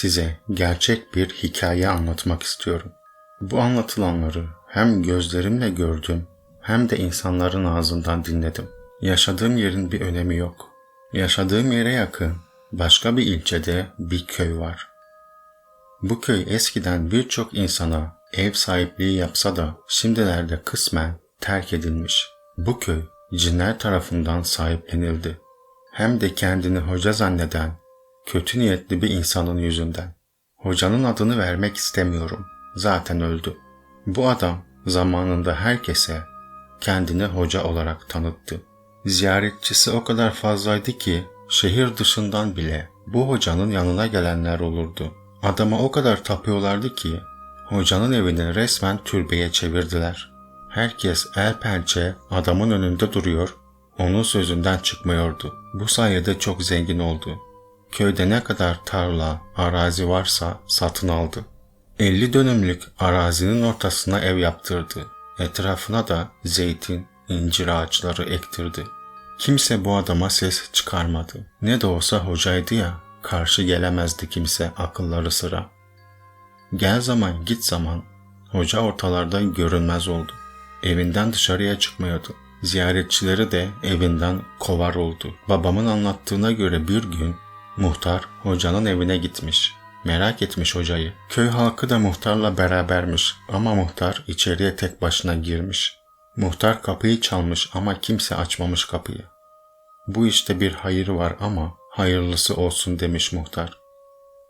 size gerçek bir hikaye anlatmak istiyorum. Bu anlatılanları hem gözlerimle gördüm hem de insanların ağzından dinledim. Yaşadığım yerin bir önemi yok. Yaşadığım yere yakın başka bir ilçede bir köy var. Bu köy eskiden birçok insana ev sahipliği yapsa da şimdilerde kısmen terk edilmiş. Bu köy cinler tarafından sahiplenildi. Hem de kendini hoca zanneden kötü niyetli bir insanın yüzünden. Hocanın adını vermek istemiyorum. Zaten öldü. Bu adam zamanında herkese kendini hoca olarak tanıttı. Ziyaretçisi o kadar fazlaydı ki şehir dışından bile bu hocanın yanına gelenler olurdu. Adama o kadar tapıyorlardı ki hocanın evini resmen türbeye çevirdiler. Herkes el pençe adamın önünde duruyor, onun sözünden çıkmıyordu. Bu sayede çok zengin oldu. Köyde ne kadar tarla, arazi varsa satın aldı. 50 dönümlük arazinin ortasına ev yaptırdı. Etrafına da zeytin, incir ağaçları ektirdi. Kimse bu adama ses çıkarmadı. Ne de olsa hocaydı ya, karşı gelemezdi kimse akılları sıra. Gel zaman git zaman, hoca ortalarda görünmez oldu. Evinden dışarıya çıkmıyordu. Ziyaretçileri de evinden kovar oldu. Babamın anlattığına göre bir gün muhtar hocanın evine gitmiş. Merak etmiş hocayı. Köy halkı da muhtarla berabermiş ama muhtar içeriye tek başına girmiş. Muhtar kapıyı çalmış ama kimse açmamış kapıyı. Bu işte bir hayır var ama hayırlısı olsun demiş muhtar.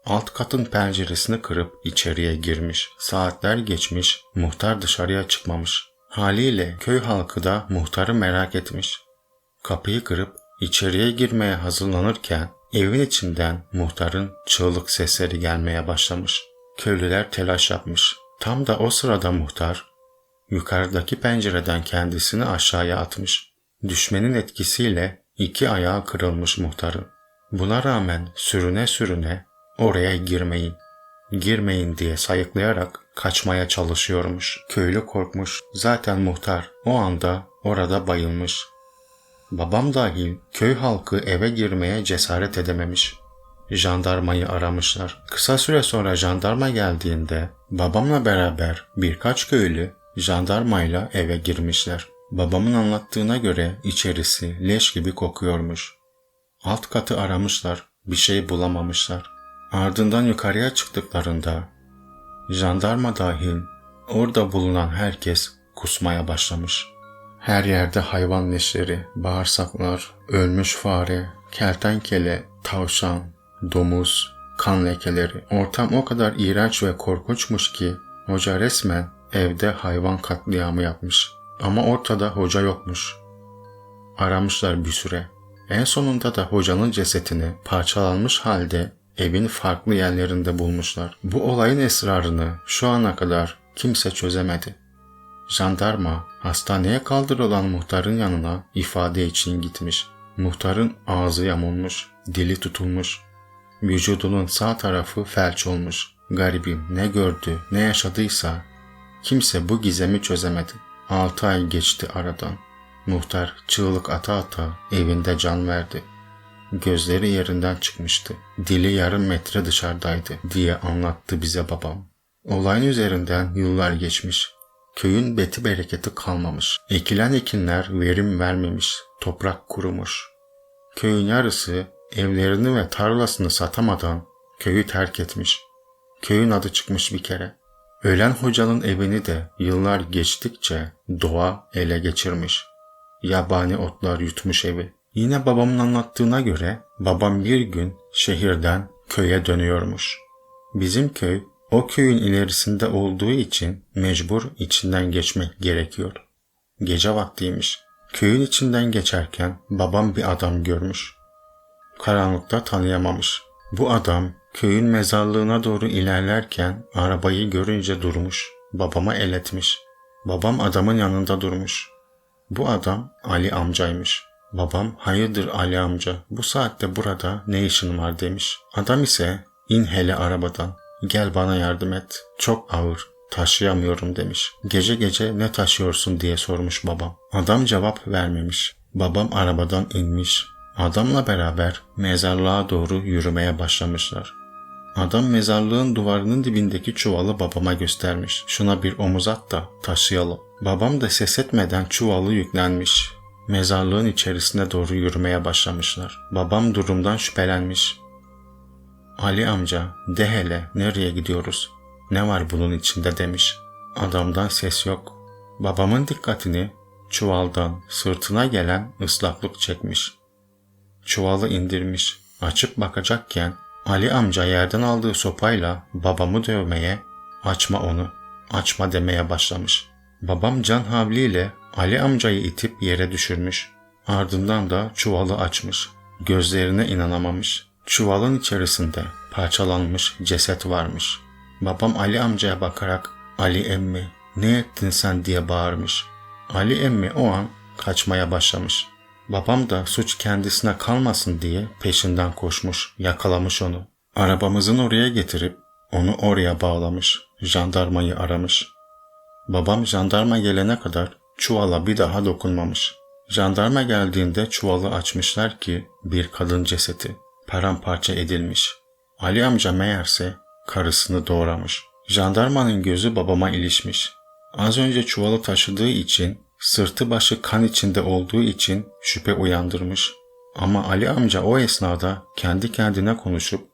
Alt katın penceresini kırıp içeriye girmiş. Saatler geçmiş, muhtar dışarıya çıkmamış. Haliyle köy halkı da muhtarı merak etmiş. Kapıyı kırıp içeriye girmeye hazırlanırken evin içinden muhtarın çığlık sesleri gelmeye başlamış. Köylüler telaş yapmış. Tam da o sırada muhtar yukarıdaki pencereden kendisini aşağıya atmış. Düşmenin etkisiyle iki ayağı kırılmış muhtarın. Buna rağmen sürüne sürüne oraya girmeyin, girmeyin diye sayıklayarak kaçmaya çalışıyormuş. Köylü korkmuş. Zaten muhtar o anda orada bayılmış. Babam dahil köy halkı eve girmeye cesaret edememiş. Jandarmayı aramışlar. Kısa süre sonra jandarma geldiğinde babamla beraber birkaç köylü jandarmayla eve girmişler. Babamın anlattığına göre içerisi leş gibi kokuyormuş. Alt katı aramışlar, bir şey bulamamışlar. Ardından yukarıya çıktıklarında jandarma dahil orada bulunan herkes kusmaya başlamış. Her yerde hayvan leşleri, bağırsaklar, ölmüş fare, kertenkele, tavşan, domuz, kan lekeleri. Ortam o kadar iğrenç ve korkunçmuş ki hoca resmen evde hayvan katliamı yapmış. Ama ortada hoca yokmuş. Aramışlar bir süre. En sonunda da hocanın cesetini parçalanmış halde evin farklı yerlerinde bulmuşlar. Bu olayın esrarını şu ana kadar kimse çözemedi. Jandarma hastaneye kaldırılan muhtarın yanına ifade için gitmiş. Muhtarın ağzı yamulmuş, dili tutulmuş. Vücudunun sağ tarafı felç olmuş. Garibim ne gördü, ne yaşadıysa kimse bu gizemi çözemedi. Altı ay geçti aradan. Muhtar çığlık ata ata evinde can verdi. Gözleri yerinden çıkmıştı. Dili yarım metre dışarıdaydı diye anlattı bize babam. Olayın üzerinden yıllar geçmiş. Köyün beti bereketi kalmamış. Ekilen ekinler verim vermemiş. Toprak kurumuş. Köyün yarısı evlerini ve tarlasını satamadan köyü terk etmiş. Köyün adı çıkmış bir kere. Ölen hocanın evini de yıllar geçtikçe doğa ele geçirmiş. Yabani otlar yutmuş evi. Yine babamın anlattığına göre babam bir gün şehirden köye dönüyormuş. Bizim köy o köyün ilerisinde olduğu için mecbur içinden geçmek gerekiyor. Gece vaktiymiş. Köyün içinden geçerken babam bir adam görmüş. Karanlıkta tanıyamamış. Bu adam köyün mezarlığına doğru ilerlerken arabayı görünce durmuş. Babama el etmiş. Babam adamın yanında durmuş. Bu adam Ali amcaymış. Babam hayırdır Ali amca bu saatte burada ne işin var demiş. Adam ise in hele arabadan gel bana yardım et çok ağır taşıyamıyorum demiş. Gece gece ne taşıyorsun diye sormuş babam. Adam cevap vermemiş. Babam arabadan inmiş. Adamla beraber mezarlığa doğru yürümeye başlamışlar. Adam mezarlığın duvarının dibindeki çuvalı babama göstermiş. Şuna bir omuz at da taşıyalım. Babam da ses etmeden çuvalı yüklenmiş. Mezarlığın içerisine doğru yürümeye başlamışlar. Babam durumdan şüphelenmiş. Ali amca de hele nereye gidiyoruz? Ne var bunun içinde demiş. Adamdan ses yok. Babamın dikkatini çuvaldan sırtına gelen ıslaklık çekmiş. Çuvalı indirmiş. Açıp bakacakken Ali amca yerden aldığı sopayla babamı dövmeye, açma onu, açma demeye başlamış. Babam can havliyle Ali amcayı itip yere düşürmüş. Ardından da çuvalı açmış. Gözlerine inanamamış. Çuvalın içerisinde parçalanmış ceset varmış. Babam Ali amcaya bakarak Ali emmi ne ettin sen diye bağırmış. Ali emmi o an kaçmaya başlamış. Babam da suç kendisine kalmasın diye peşinden koşmuş, yakalamış onu. Arabamızın oraya getirip onu oraya bağlamış, jandarmayı aramış. Babam jandarma gelene kadar çuvala bir daha dokunmamış. Jandarma geldiğinde çuvalı açmışlar ki bir kadın cesedi paramparça edilmiş. Ali amca meğerse karısını doğramış. Jandarmanın gözü babama ilişmiş. Az önce çuvalı taşıdığı için, sırtı başı kan içinde olduğu için şüphe uyandırmış. Ama Ali amca o esnada kendi kendine konuşup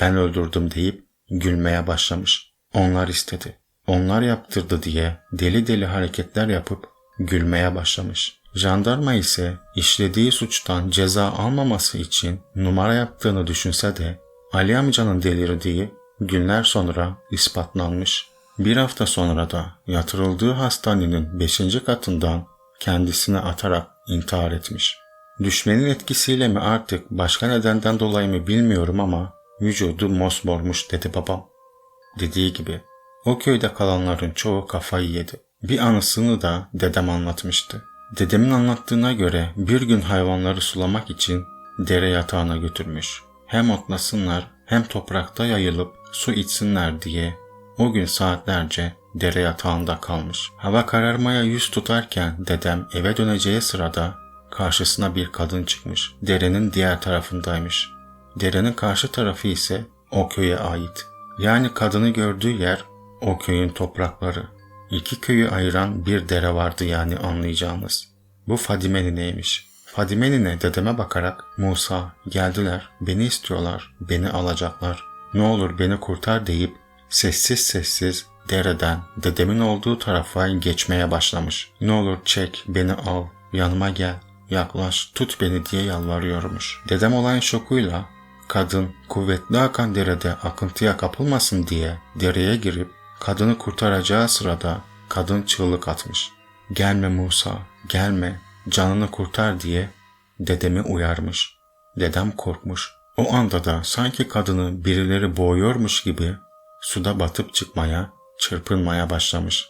ben öldürdüm deyip gülmeye başlamış. Onlar istedi. Onlar yaptırdı diye deli deli hareketler yapıp gülmeye başlamış. Jandarma ise işlediği suçtan ceza almaması için numara yaptığını düşünse de Ali amcanın delirdiği günler sonra ispatlanmış. Bir hafta sonra da yatırıldığı hastanenin 5. katından kendisine atarak intihar etmiş. Düşmenin etkisiyle mi artık başka nedenden dolayı mı bilmiyorum ama vücudu mosmormuş dedi babam. Dediği gibi o köyde kalanların çoğu kafayı yedi. Bir anısını da dedem anlatmıştı. Dedemin anlattığına göre bir gün hayvanları sulamak için dere yatağına götürmüş. Hem otlasınlar hem toprakta yayılıp su içsinler diye o gün saatlerce dere yatağında kalmış. Hava kararmaya yüz tutarken dedem eve döneceği sırada karşısına bir kadın çıkmış. Derenin diğer tarafındaymış. Derenin karşı tarafı ise o köye ait. Yani kadını gördüğü yer o köyün toprakları. İki köyü ayıran bir dere vardı yani anlayacağınız. Bu Fadime nineymiş. Fadime nine dedeme bakarak Musa geldiler beni istiyorlar beni alacaklar ne olur beni kurtar deyip sessiz sessiz dereden dedemin olduğu tarafa geçmeye başlamış. Ne olur çek beni al yanıma gel yaklaş tut beni diye yalvarıyormuş. Dedem olayın şokuyla kadın kuvvetli akan derede akıntıya kapılmasın diye dereye girip kadını kurtaracağı sırada kadın çığlık atmış. Gelme Musa, gelme, canını kurtar diye dedemi uyarmış. Dedem korkmuş. O anda da sanki kadını birileri boğuyormuş gibi suda batıp çıkmaya, çırpınmaya başlamış.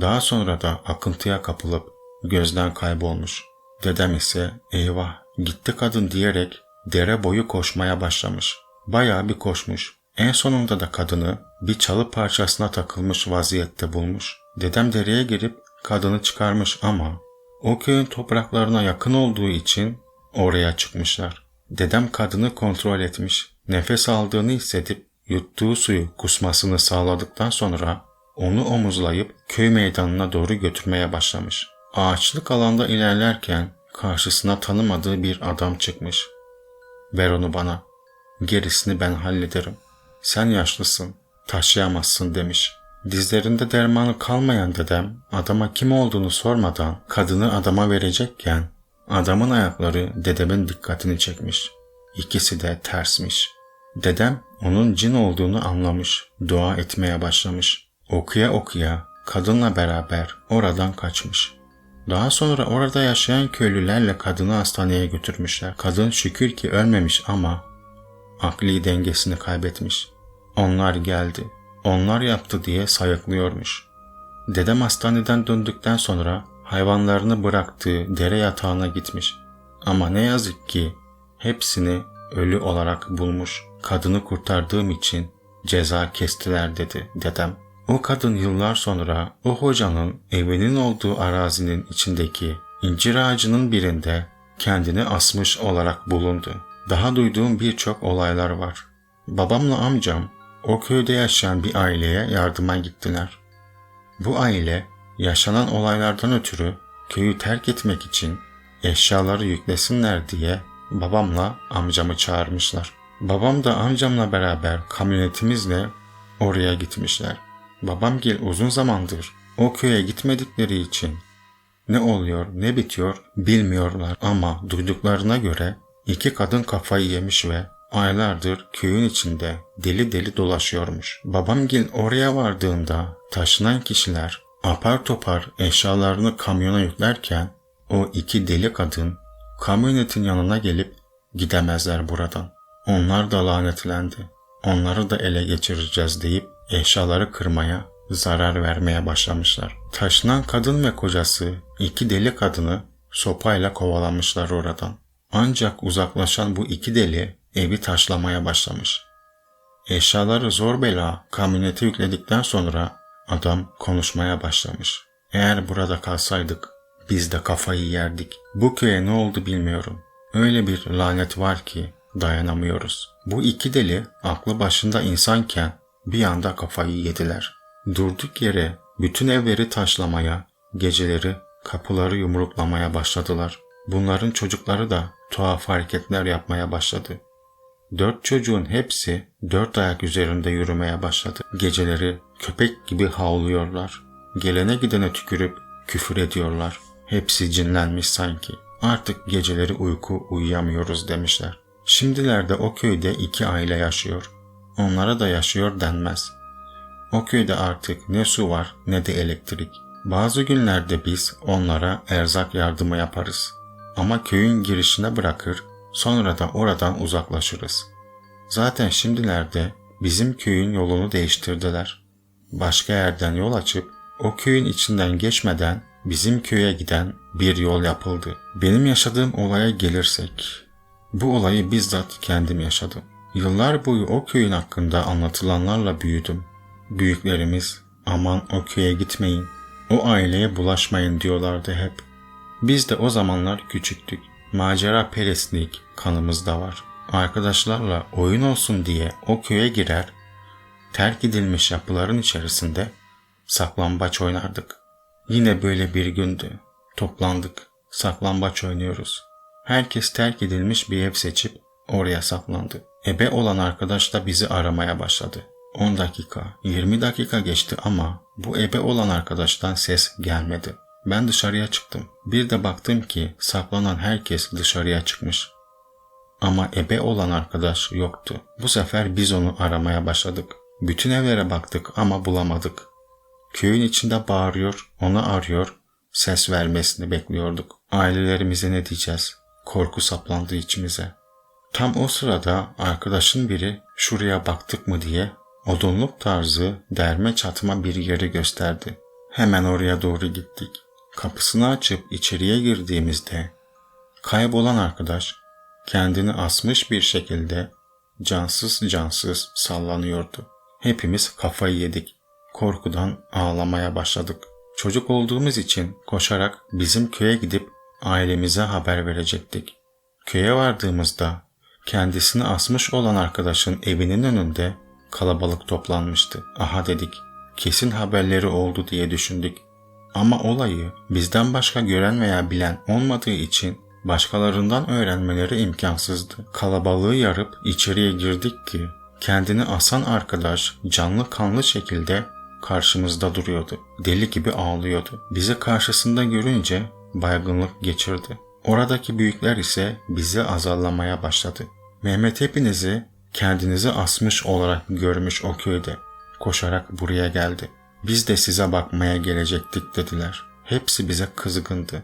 Daha sonra da akıntıya kapılıp gözden kaybolmuş. Dedem ise eyvah gitti kadın diyerek dere boyu koşmaya başlamış. Bayağı bir koşmuş. En sonunda da kadını bir çalı parçasına takılmış vaziyette bulmuş. Dedem dereye girip kadını çıkarmış ama o köyün topraklarına yakın olduğu için oraya çıkmışlar. Dedem kadını kontrol etmiş. Nefes aldığını hissedip yuttuğu suyu kusmasını sağladıktan sonra onu omuzlayıp köy meydanına doğru götürmeye başlamış. Ağaçlık alanda ilerlerken karşısına tanımadığı bir adam çıkmış. Ver onu bana. Gerisini ben hallederim. Sen yaşlısın, taşıyamazsın demiş. Dizlerinde dermanı kalmayan dedem adama kim olduğunu sormadan kadını adama verecekken adamın ayakları dedemin dikkatini çekmiş. İkisi de tersmiş. Dedem onun cin olduğunu anlamış, dua etmeye başlamış. Okuya okuya kadınla beraber oradan kaçmış. Daha sonra orada yaşayan köylülerle kadını hastaneye götürmüşler. Kadın şükür ki ölmemiş ama akli dengesini kaybetmiş. Onlar geldi. Onlar yaptı diye sayıklıyormuş. Dedem hastaneden döndükten sonra hayvanlarını bıraktığı dere yatağına gitmiş. Ama ne yazık ki hepsini ölü olarak bulmuş. Kadını kurtardığım için ceza kestiler dedi dedem. O kadın yıllar sonra o hocanın evinin olduğu arazinin içindeki incir ağacının birinde kendini asmış olarak bulundu. Daha duyduğum birçok olaylar var. Babamla amcam o köyde yaşayan bir aileye yardıma gittiler. Bu aile yaşanan olaylardan ötürü köyü terk etmek için eşyaları yüklesinler diye babamla amcamı çağırmışlar. Babam da amcamla beraber kamyonetimizle oraya gitmişler. Babam gel uzun zamandır o köye gitmedikleri için ne oluyor ne bitiyor bilmiyorlar ama duyduklarına göre iki kadın kafayı yemiş ve aylardır köyün içinde deli deli dolaşıyormuş. Babam gel oraya vardığında taşınan kişiler apar topar eşyalarını kamyona yüklerken o iki deli kadın kamyonetin yanına gelip gidemezler buradan. Onlar da lanetlendi. Onları da ele geçireceğiz deyip eşyaları kırmaya, zarar vermeye başlamışlar. Taşınan kadın ve kocası iki deli kadını sopayla kovalamışlar oradan. Ancak uzaklaşan bu iki deli evi taşlamaya başlamış. Eşyaları zor bela kamyonete yükledikten sonra adam konuşmaya başlamış. Eğer burada kalsaydık biz de kafayı yerdik. Bu köye ne oldu bilmiyorum. Öyle bir lanet var ki dayanamıyoruz. Bu iki deli aklı başında insanken bir anda kafayı yediler. Durduk yere bütün evleri taşlamaya, geceleri kapıları yumruklamaya başladılar. Bunların çocukları da tuhaf hareketler yapmaya başladı. Dört çocuğun hepsi dört ayak üzerinde yürümeye başladı. Geceleri köpek gibi havlıyorlar. Gelene gidene tükürüp küfür ediyorlar. Hepsi cinlenmiş sanki. Artık geceleri uyku uyuyamıyoruz demişler. Şimdilerde o köyde iki aile yaşıyor. Onlara da yaşıyor denmez. O köyde artık ne su var ne de elektrik. Bazı günlerde biz onlara erzak yardımı yaparız. Ama köyün girişine bırakır, sonra da oradan uzaklaşırız. Zaten şimdilerde bizim köyün yolunu değiştirdiler. Başka yerden yol açıp o köyün içinden geçmeden bizim köye giden bir yol yapıldı. Benim yaşadığım olaya gelirsek, bu olayı bizzat kendim yaşadım. Yıllar boyu o köyün hakkında anlatılanlarla büyüdüm. Büyüklerimiz aman o köye gitmeyin, o aileye bulaşmayın diyorlardı hep. Biz de o zamanlar küçüktük. Macera perestlik kanımızda var. Arkadaşlarla oyun olsun diye o köye girer, terk edilmiş yapıların içerisinde saklambaç oynardık. Yine böyle bir gündü. Toplandık, saklambaç oynuyoruz. Herkes terk edilmiş bir ev seçip oraya saklandı. Ebe olan arkadaş da bizi aramaya başladı. 10 dakika, 20 dakika geçti ama bu ebe olan arkadaştan ses gelmedi. Ben dışarıya çıktım. Bir de baktım ki saklanan herkes dışarıya çıkmış. Ama ebe olan arkadaş yoktu. Bu sefer biz onu aramaya başladık. Bütün evlere baktık ama bulamadık. Köyün içinde bağırıyor, onu arıyor, ses vermesini bekliyorduk. Ailelerimize ne diyeceğiz? Korku saplandı içimize. Tam o sırada arkadaşın biri şuraya baktık mı diye odunluk tarzı derme çatma bir yeri gösterdi. Hemen oraya doğru gittik. Kapısını açıp içeriye girdiğimizde kaybolan arkadaş kendini asmış bir şekilde cansız cansız sallanıyordu. Hepimiz kafayı yedik. Korkudan ağlamaya başladık. Çocuk olduğumuz için koşarak bizim köye gidip ailemize haber verecektik. Köye vardığımızda kendisini asmış olan arkadaşın evinin önünde kalabalık toplanmıştı. Aha dedik, kesin haberleri oldu diye düşündük. Ama olayı bizden başka gören veya bilen olmadığı için başkalarından öğrenmeleri imkansızdı. Kalabalığı yarıp içeriye girdik ki kendini asan arkadaş canlı kanlı şekilde karşımızda duruyordu. Deli gibi ağlıyordu. Bizi karşısında görünce baygınlık geçirdi. Oradaki büyükler ise bizi azarlamaya başladı. Mehmet hepinizi kendinizi asmış olarak görmüş o köyde. Koşarak buraya geldi. Biz de size bakmaya gelecektik dediler. Hepsi bize kızgındı.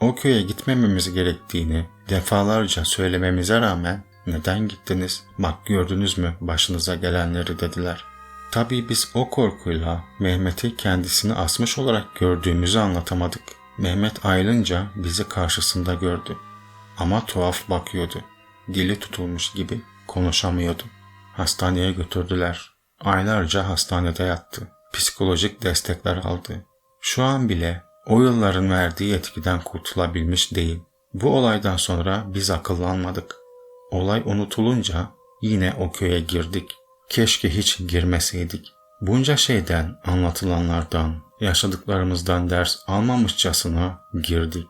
O köye gitmememiz gerektiğini defalarca söylememize rağmen neden gittiniz? Bak gördünüz mü başınıza gelenleri dediler. Tabii biz o korkuyla Mehmet'i kendisini asmış olarak gördüğümüzü anlatamadık. Mehmet ayrılınca bizi karşısında gördü. Ama tuhaf bakıyordu. Dili tutulmuş gibi konuşamıyordu. Hastaneye götürdüler. Aylarca hastanede yattı. Psikolojik destekler aldı. Şu an bile o yılların verdiği etkiden kurtulabilmiş değil. Bu olaydan sonra biz akıllanmadık. Olay unutulunca yine o köye girdik. Keşke hiç girmeseydik. Bunca şeyden, anlatılanlardan, yaşadıklarımızdan ders almamışçasına girdik.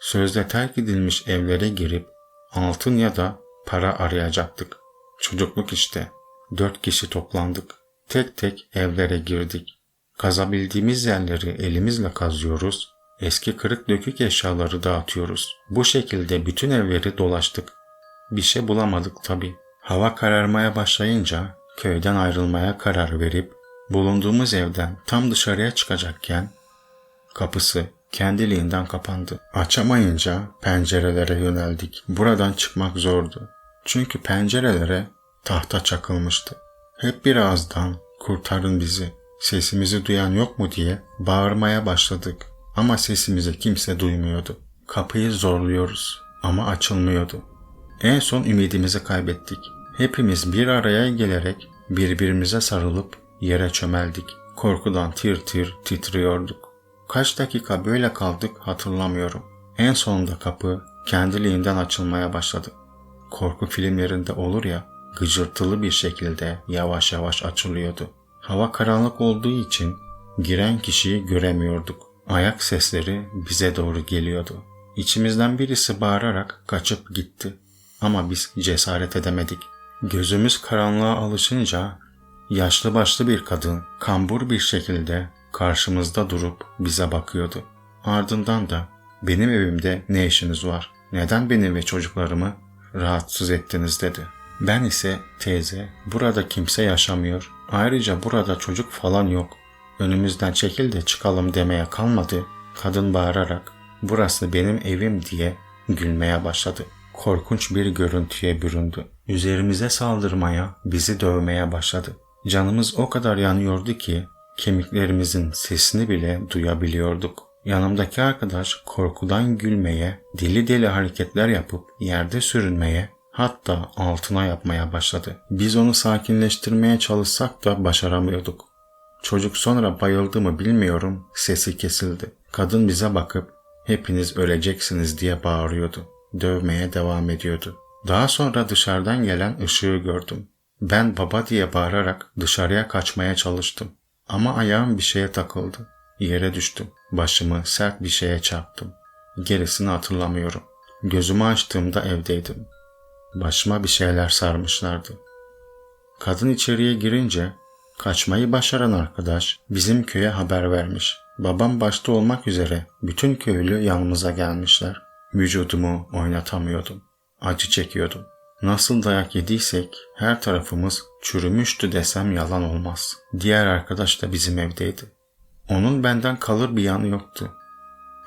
Sözde terk edilmiş evlere girip altın ya da para arayacaktık. Çocukluk işte. Dört kişi toplandık. Tek tek evlere girdik. Kazabildiğimiz yerleri elimizle kazıyoruz. Eski kırık dökük eşyaları dağıtıyoruz. Bu şekilde bütün evleri dolaştık. Bir şey bulamadık tabi. Hava kararmaya başlayınca köyden ayrılmaya karar verip bulunduğumuz evden tam dışarıya çıkacakken kapısı kendiliğinden kapandı. Açamayınca pencerelere yöneldik. Buradan çıkmak zordu. Çünkü pencerelere tahta çakılmıştı. Hep bir ağızdan kurtarın bizi, sesimizi duyan yok mu diye bağırmaya başladık. Ama sesimizi kimse duymuyordu. Kapıyı zorluyoruz ama açılmıyordu. En son ümidimizi kaybettik. Hepimiz bir araya gelerek birbirimize sarılıp yere çömeldik. Korkudan tir tir titriyorduk. Kaç dakika böyle kaldık hatırlamıyorum. En sonunda kapı kendiliğinden açılmaya başladı. Korku filmlerinde olur ya, gıcırtılı bir şekilde yavaş yavaş açılıyordu. Hava karanlık olduğu için giren kişiyi göremiyorduk. Ayak sesleri bize doğru geliyordu. İçimizden birisi bağırarak kaçıp gitti. Ama biz cesaret edemedik. Gözümüz karanlığa alışınca yaşlı başlı bir kadın kambur bir şekilde karşımızda durup bize bakıyordu. Ardından da benim evimde ne işiniz var? Neden beni ve çocuklarımı rahatsız ettiniz dedi. Ben ise teyze burada kimse yaşamıyor. Ayrıca burada çocuk falan yok. Önümüzden çekil de çıkalım demeye kalmadı. Kadın bağırarak burası benim evim diye gülmeye başladı. Korkunç bir görüntüye büründü. Üzerimize saldırmaya, bizi dövmeye başladı. Canımız o kadar yanıyordu ki kemiklerimizin sesini bile duyabiliyorduk. Yanımdaki arkadaş korkudan gülmeye, deli deli hareketler yapıp yerde sürünmeye, hatta altına yapmaya başladı. Biz onu sakinleştirmeye çalışsak da başaramıyorduk. Çocuk sonra bayıldı mı bilmiyorum, sesi kesildi. Kadın bize bakıp hepiniz öleceksiniz diye bağırıyordu. Dövmeye devam ediyordu. Daha sonra dışarıdan gelen ışığı gördüm. Ben baba diye bağırarak dışarıya kaçmaya çalıştım. Ama ayağım bir şeye takıldı. Yere düştüm. Başımı sert bir şeye çarptım. Gerisini hatırlamıyorum. Gözümü açtığımda evdeydim. Başıma bir şeyler sarmışlardı. Kadın içeriye girince kaçmayı başaran arkadaş bizim köye haber vermiş. Babam başta olmak üzere bütün köylü yanımıza gelmişler. Vücudumu oynatamıyordum. Acı çekiyordum. Nasıl dayak yediysek her tarafımız çürümüştü desem yalan olmaz. Diğer arkadaş da bizim evdeydi. Onun benden kalır bir yanı yoktu.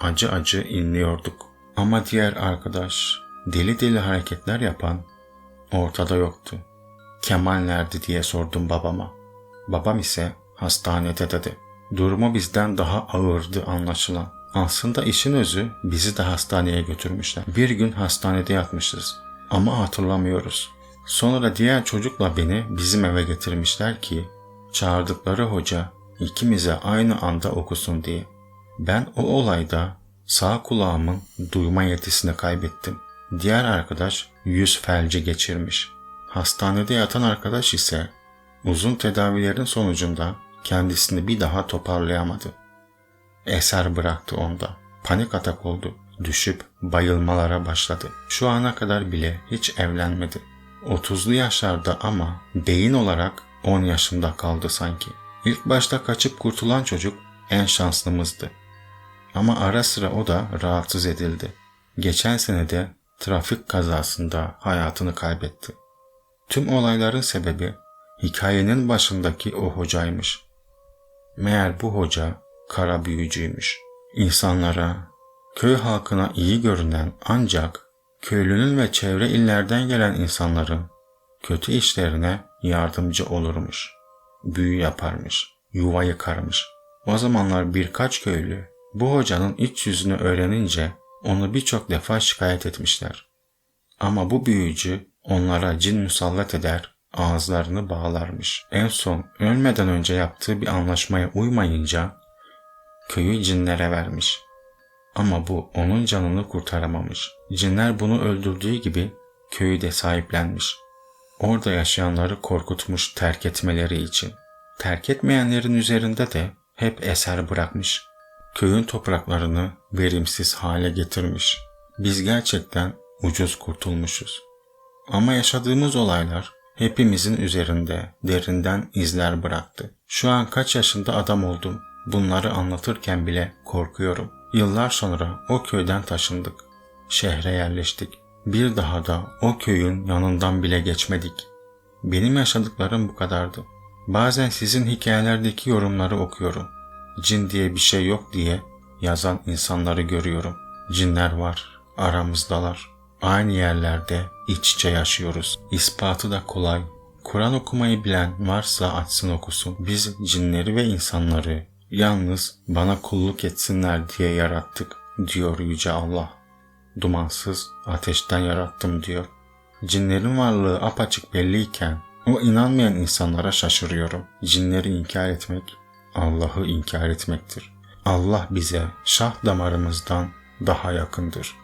Acı acı inliyorduk. Ama diğer arkadaş deli deli hareketler yapan ortada yoktu. Kemal nerede diye sordum babama. Babam ise hastanede dedi. Durumu bizden daha ağırdı anlaşılan. Aslında işin özü bizi de hastaneye götürmüşler. Bir gün hastanede yatmışız ama hatırlamıyoruz. Sonra diğer çocukla beni bizim eve getirmişler ki çağırdıkları hoca ikimize aynı anda okusun diye. Ben o olayda sağ kulağımın duyma yetisini kaybettim. Diğer arkadaş yüz felci geçirmiş. Hastanede yatan arkadaş ise uzun tedavilerin sonucunda kendisini bir daha toparlayamadı. Eser bıraktı onda. Panik atak oldu. Düşüp bayılmalara başladı. Şu ana kadar bile hiç evlenmedi. 30'lu yaşlarda ama beyin olarak 10 yaşında kaldı sanki. İlk başta kaçıp kurtulan çocuk en şanslımızdı. Ama ara sıra o da rahatsız edildi. Geçen sene de trafik kazasında hayatını kaybetti. Tüm olayların sebebi hikayenin başındaki o hocaymış. Meğer bu hoca kara büyücüymüş. İnsanlara, köy halkına iyi görünen ancak köylünün ve çevre illerden gelen insanların kötü işlerine yardımcı olurmuş. Büyü yaparmış, yuva yıkarmış. O zamanlar birkaç köylü bu hocanın iç yüzünü öğrenince onu birçok defa şikayet etmişler. Ama bu büyücü onlara cin musallat eder, ağızlarını bağlarmış. En son ölmeden önce yaptığı bir anlaşmaya uymayınca köyü cinlere vermiş. Ama bu onun canını kurtaramamış. Cinler bunu öldürdüğü gibi köyü de sahiplenmiş. Orada yaşayanları korkutmuş terk etmeleri için. Terk etmeyenlerin üzerinde de hep eser bırakmış. Köyün topraklarını verimsiz hale getirmiş. Biz gerçekten ucuz kurtulmuşuz. Ama yaşadığımız olaylar hepimizin üzerinde derinden izler bıraktı. Şu an kaç yaşında adam oldum. Bunları anlatırken bile korkuyorum. Yıllar sonra o köyden taşındık. Şehre yerleştik. Bir daha da o köyün yanından bile geçmedik. Benim yaşadıklarım bu kadardı. Bazen sizin hikayelerdeki yorumları okuyorum. Cin diye bir şey yok diye yazan insanları görüyorum. Cinler var, aramızdalar. Aynı yerlerde iç içe yaşıyoruz. İspatı da kolay. Kur'an okumayı bilen varsa açsın okusun. Biz cinleri ve insanları yalnız bana kulluk etsinler diye yarattık diyor Yüce Allah. Dumansız ateşten yarattım diyor. Cinlerin varlığı apaçık belliyken o inanmayan insanlara şaşırıyorum. Cinleri inkar etmek Allah'ı inkar etmektir. Allah bize şah damarımızdan daha yakındır.